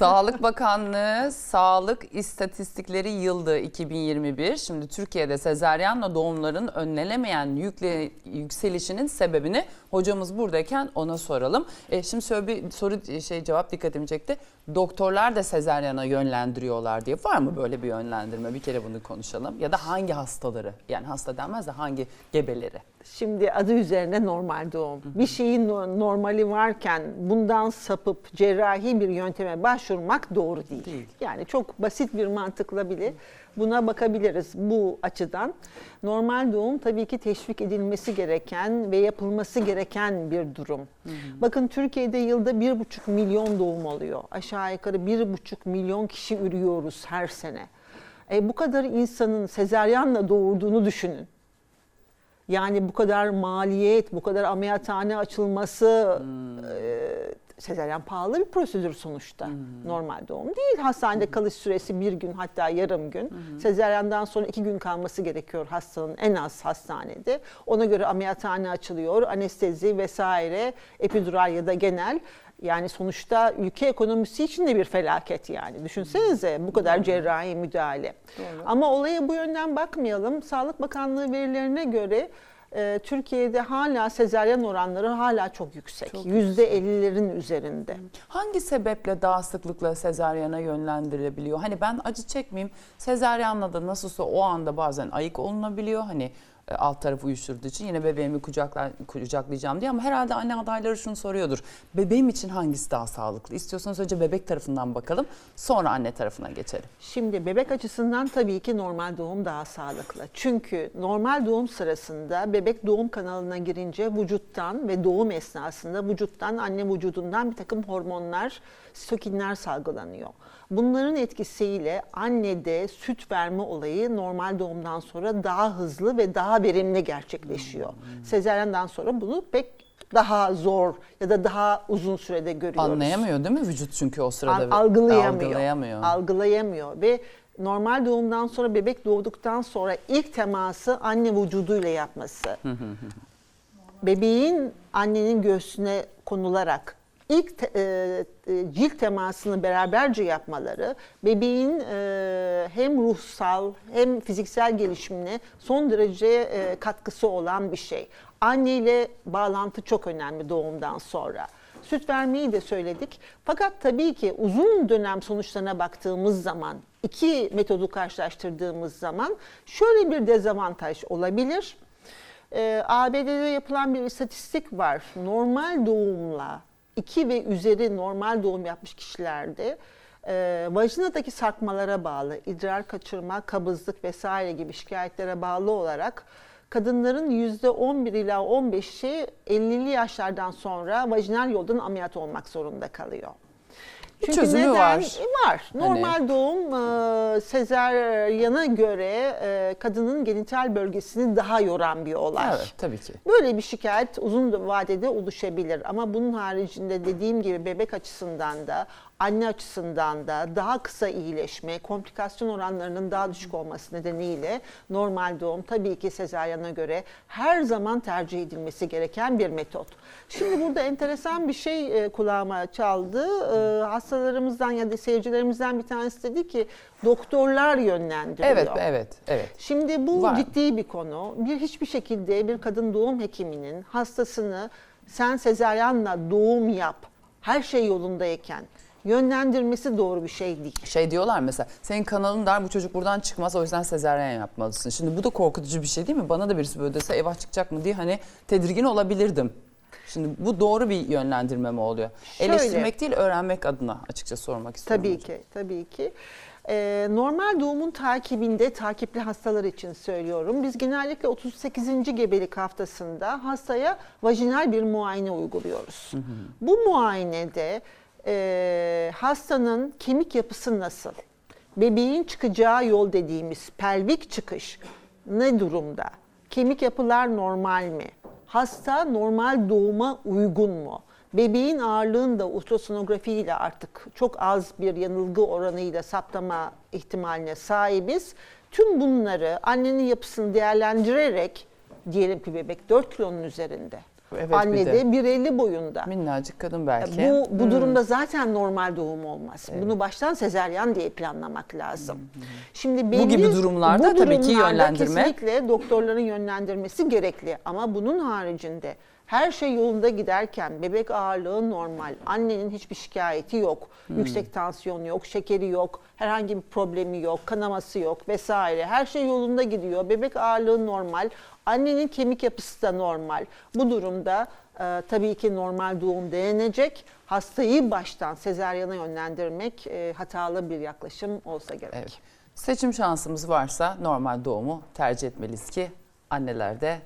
Sağlık Bakanlığı Sağlık İstatistikleri Yıldı 2021. Şimdi Türkiye'de sezaryenle doğumların önlenemeyen yükle, yükselişinin sebebini hocamız buradayken ona soralım. E, şimdi şöyle bir soru şey cevap dikkatimi çekti. Doktorlar da sezaryana yönlendiriyorlar diye. Var mı böyle bir yönlendirme? Bir kere bunu konuşalım. Ya da hangi hastaları? Yani hasta denmez de hangi gebeleri? Şimdi adı üzerine normal doğum. Bir şeyin no- normali varken bundan sapıp cerrahi bir yönteme başvurmak doğru değil. Değil. Yani çok basit bir mantıkla bile buna bakabiliriz bu açıdan. Normal doğum tabii ki teşvik edilmesi gereken ve yapılması gereken bir durum. Bakın Türkiye'de yılda bir buçuk milyon doğum oluyor. Aşağı yukarı bir buçuk milyon kişi ürüyoruz her sene. E, bu kadar insanın sezaryenle doğurduğunu düşünün. Yani bu kadar maliyet, bu kadar ameliyathane açılması, e, sezaryen pahalı bir prosedür sonuçta. Normal doğum değil. Hastanede kalış süresi bir gün hatta yarım gün. Sezaryenden sonra iki gün kalması gerekiyor hastanın en az hastanede. Ona göre ameliyathane açılıyor, anestezi vesaire, epidural ya da genel. Yani sonuçta ülke ekonomisi için de bir felaket yani. Düşünsenize bu kadar cerrahi müdahale. Ama olaya bu yönden bakmayalım. Sağlık Bakanlığı verilerine göre e, Türkiye'de hala sezaryen oranları hala çok yüksek. Yüzde 50'lerin üzerinde. Hangi sebeple daha sıklıkla sezaryana yönlendirilebiliyor? Hani ben acı çekmeyeyim. Sezaryanla da nasılsa o anda bazen ayık olunabiliyor. Hani alt tarafı uyuşturduğu için yine bebeğimi kucaklar, kucaklayacağım diye ama herhalde anne adayları şunu soruyordur. Bebeğim için hangisi daha sağlıklı? İstiyorsanız önce bebek tarafından bakalım sonra anne tarafına geçelim. Şimdi bebek açısından tabii ki normal doğum daha sağlıklı. Çünkü normal doğum sırasında bebek doğum kanalına girince vücuttan ve doğum esnasında vücuttan anne vücudundan bir takım hormonlar, sitokinler salgılanıyor. Bunların etkisiyle annede süt verme olayı normal doğumdan sonra daha hızlı ve daha verimli gerçekleşiyor. Sezaryenden sonra bunu pek daha zor ya da daha uzun sürede görüyoruz. Anlayamıyor değil mi vücut çünkü o sırada? Al- algılayamıyor. Algılayamıyor. Algılayamıyor ve normal doğumdan sonra bebek doğduktan sonra ilk teması anne vücuduyla yapması. Bebeğin annenin göğsüne konularak ilk te- e, e, cilt temasını beraberce yapmaları bebeğin e, hem ruhsal hem fiziksel gelişimine son derece e, katkısı olan bir şey. Anne ile bağlantı çok önemli doğumdan sonra. Süt vermeyi de söyledik. Fakat tabii ki uzun dönem sonuçlarına baktığımız zaman, iki metodu karşılaştırdığımız zaman şöyle bir dezavantaj olabilir. Ee, ABD'de yapılan bir istatistik var. Normal doğumla 2 ve üzeri normal doğum yapmış kişilerde e, vajinadaki sarkmalara bağlı, idrar kaçırma, kabızlık vesaire gibi şikayetlere bağlı olarak kadınların %11 ila 15'i 50'li yaşlardan sonra vajinal yoldan ameliyat olmak zorunda kalıyor. Bir çözümü var. Var. Normal doğum e, sezaryana göre e, kadının genital bölgesini daha yoran bir olay. Evet tabii ki. Böyle bir şikayet uzun vadede oluşabilir ama bunun haricinde dediğim gibi bebek açısından da anne açısından da daha kısa iyileşme, komplikasyon oranlarının daha düşük olması nedeniyle normal doğum tabii ki sezaryana göre her zaman tercih edilmesi gereken bir metot. Şimdi burada enteresan bir şey e, kulağıma çaldı. E, hastalarımızdan ya da seyircilerimizden bir tanesi dedi ki doktorlar yönlendiriyor. Evet evet evet. Şimdi bu Var. ciddi bir konu. Bir hiçbir şekilde bir kadın doğum hekiminin hastasını sen sezaryenle doğum yap her şey yolundayken yönlendirmesi doğru bir şey değil. Şey diyorlar mesela senin kanalın dar bu çocuk buradan çıkmaz o yüzden sezaryen yapmalısın. Şimdi bu da korkutucu bir şey değil mi? Bana da birisi böyle dese eyvah çıkacak mı diye hani tedirgin olabilirdim. Şimdi bu doğru bir yönlendirme mi oluyor? Şöyle. Eleştirmek değil öğrenmek adına açıkça sormak istiyorum. Tabii hocam. ki, tabii ki. Ee, normal doğumun takibinde, takipli hastalar için söylüyorum. Biz genellikle 38. gebelik haftasında hastaya vajinal bir muayene uyguluyoruz. Bu muayenede e, hastanın kemik yapısı nasıl? Bebeğin çıkacağı yol dediğimiz pelvik çıkış ne durumda? Kemik yapılar normal mi? Hasta normal doğuma uygun mu? Bebeğin ağırlığını da ultrasonografi ile artık çok az bir yanılgı oranıyla saptama ihtimaline sahibiz. Tüm bunları annenin yapısını değerlendirerek diyelim ki bebek 4 kilonun üzerinde. Evet, Anne de. de 1.50 boyunda. Minnacık kadın belki. Bu, bu durumda zaten normal doğum olmaz. Bunu baştan sezeryan diye planlamak lazım. Şimdi belli, gibi durumlarda bu tabii ki durumlarda yönlendirme- Kesinlikle doktorların yönlendirmesi gerekli. Ama bunun haricinde her şey yolunda giderken bebek ağırlığı normal, annenin hiçbir şikayeti yok, yüksek tansiyon yok, şekeri yok, herhangi bir problemi yok, kanaması yok vesaire. Her şey yolunda gidiyor. Bebek ağırlığı normal, annenin kemik yapısı da normal. Bu durumda e, tabii ki normal doğum denenecek. Hastayı baştan sezaryana yönlendirmek e, hatalı bir yaklaşım olsa gerek. Evet. Seçim şansımız varsa normal doğumu tercih etmeliyiz ki anneler de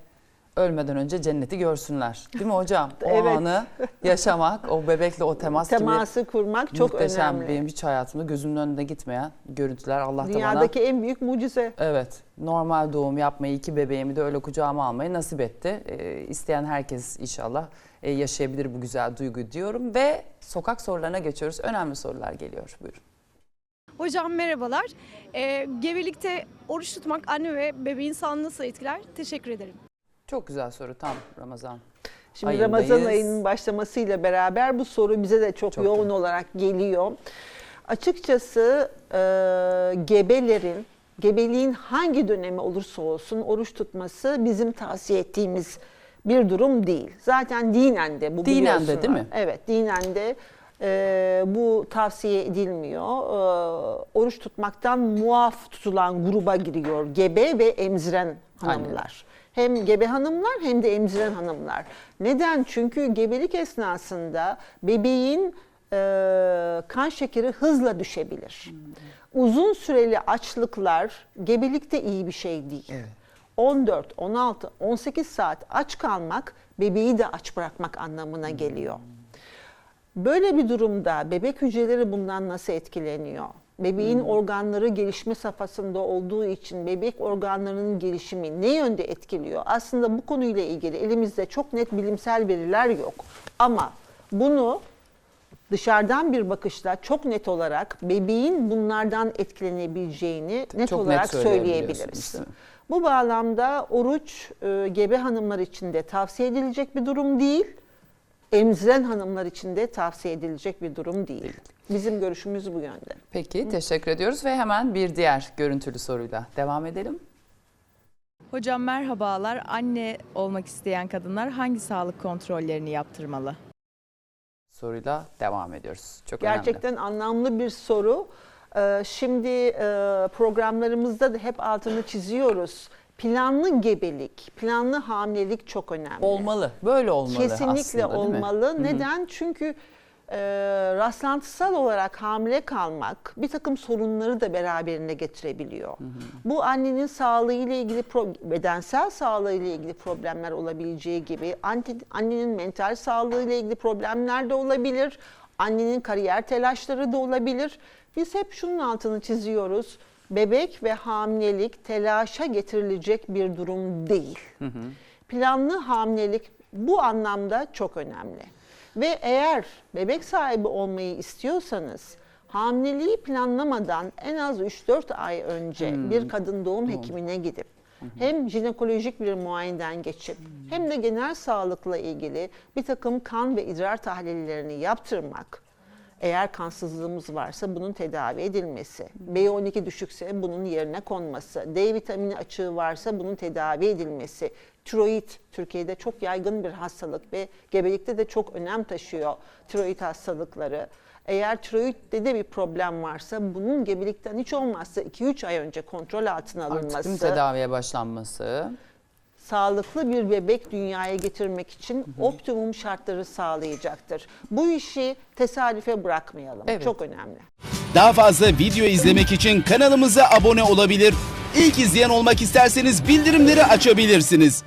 ölmeden önce cenneti görsünler. Değil mi hocam? O Evet. anı yaşamak, o bebekle o temas gibi Teması kurmak çok muhteşem. önemli. Benim hiç hayatımda gözümün önünde gitmeyen görüntüler Allah da bana Dünyadaki en büyük mucize. Evet, normal doğum yapmayı, iki bebeğimi de öyle kucağıma almayı nasip etti. Ee, isteyen herkes inşallah e, yaşayabilir bu güzel duyguyu diyorum. Ve sokak sorularına geçiyoruz. Önemli sorular geliyor. Buyurun. Hocam merhabalar. Ee, gebelikte oruç tutmak anne ve bebeğin sağlığını nasıl etkiler? Teşekkür ederim. Çok güzel soru tam Ramazan. Şimdi ayındayız. Ramazan ayının başlamasıyla beraber bu soru bize de çok, Çok yoğun iyi. olarak geliyor. Açıkçası e, gebelerin, gebeliğin hangi dönemi olursa olsun oruç tutması bizim tavsiye ettiğimiz bir durum değil. Zaten dinen de bu Dinen de değil mi? Evet, dinen de e, bu tavsiye edilmiyor. E, oruç tutmaktan muaf tutulan gruba giriyor gebe ve emziren hanımlar. Hem gebe hanımlar hem de emziren hanımlar. Neden? Çünkü gebelik esnasında bebeğin e, kan şekeri hızla düşebilir. Uzun süreli açlıklar gebelikte iyi bir şey değil. Evet. 14, 16, 18 saat aç kalmak bebeği de aç bırakmak anlamına geliyor. Böyle bir durumda bebek hücreleri bundan nasıl etkileniyor? Bebeğin organları gelişme safhasında olduğu için bebek organlarının gelişimi ne yönde etkiliyor? Aslında bu konuyla ilgili elimizde çok net bilimsel veriler yok. Ama bunu dışarıdan bir bakışla çok net olarak bebeğin bunlardan etkilenebileceğini net Çok net olarak söyleyebiliyorsunuz, söyleyebiliriz. Bu bağlamda oruç e, gebe hanımlar için de tavsiye edilecek bir durum değil. Emziren hanımlar için de tavsiye edilecek bir durum değil. Bizim görüşümüz bu yönde. Peki teşekkür ediyoruz ve hemen bir diğer görüntülü soruyla devam edelim. Hocam merhabalar. Anne olmak isteyen kadınlar hangi sağlık kontrollerini yaptırmalı? Soruyla devam ediyoruz. Çok önemli. Gerçekten anlamlı bir soru. Ee, Şimdi e, programlarımızda da hep altını çiziyoruz. Planlı gebelik, planlı hamilelik çok önemli. Olmalı. Böyle olmalı Kesinlikle aslında olmalı. Neden? Çünkü e, rastlantısal olarak hamile kalmak bir takım sorunları da beraberinde getirebiliyor. Bu annenin sağlığı ile ilgili pro- bedensel sağlığı ile ilgili problemler olabileceği gibi anne- annenin mental sağlığı ile ilgili problemler de olabilir. Annenin kariyer telaşları da olabilir. Biz hep şunun altını çiziyoruz. Bebek ve hamilelik telaşa getirilecek bir durum değil. Planlı hamilelik bu anlamda çok önemli. Ve eğer bebek sahibi olmayı istiyorsanız hamileliği planlamadan en az 3-4 ay önce bir kadın doğum hekimine gidip hem jinekolojik bir muayeneden geçip hem de genel sağlıkla ilgili bir takım kan ve idrar tahlillerini yaptırmak eğer kansızlığımız varsa bunun tedavi edilmesi, B12 düşükse bunun yerine konması, D vitamini açığı varsa bunun tedavi edilmesi, tiroid Türkiye'de çok yaygın bir hastalık ve gebelikte de çok önem taşıyor tiroid hastalıkları. Eğer tiroidde de bir problem varsa bunun gebelikten hiç olmazsa 2-3 ay önce kontrol altına Artık alınması tedaviye başlanması. Sağlıklı bir bebek dünyaya getirmek için optimum şartları sağlayacaktır. Bu işi tesadüfe bırakmayalım. Evet. Çok önemli. Daha fazla video izlemek için kanalımıza abone olabilir. İlk izleyen olmak isterseniz bildirimleri açabilirsiniz.